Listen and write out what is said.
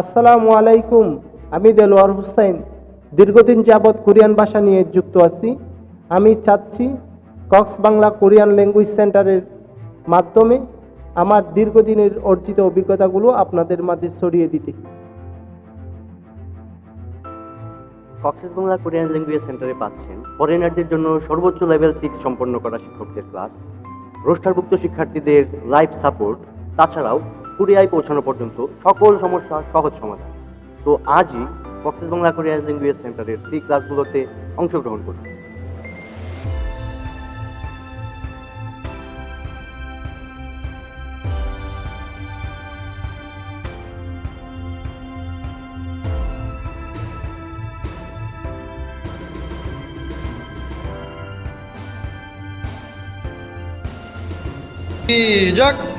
আসসালামু আলাইকুম, আমি দেলোয়ার হুসাইন। দীর্ঘদিন যাবৎ কোরিয়ান ভাষা নিয়ে যুক্ত আছি। আমি চাচ্ছি কক্স বাংলা কোরিয়ান ল্যাঙ্গুয়েজ সেন্টারের মাধ্যমে আমার দীর্ঘদিনের অর্জিত অভিজ্ঞতাগুলো আপনাদের মাঝে ছড়িয়ে দিতে। কক্সেস বাংলা কোরিয়ান ল্যাঙ্গুয়েজ সেন্টারে পাচ্ছেন ফরেনারদের জন্য সর্বোচ্চ লেভেল সিক্স সম্পন্ন করা শিক্ষকদের ক্লাস, রোস্টারভুক্ত শিক্ষার্থীদের লাইফ সাপোর্ট, তাছাড়াও কোরিয়ায় পৌঁছানো পর্যন্ত সকল সমস্যার সহজ সমাধান তো আজই কক্সেস বাংলা কোরিয়ান ল্যাঙ্গুয়েজ সেন্টারের ফ্রি ক্লাসগুলোতে অংশগ্রহণ করুন 시작!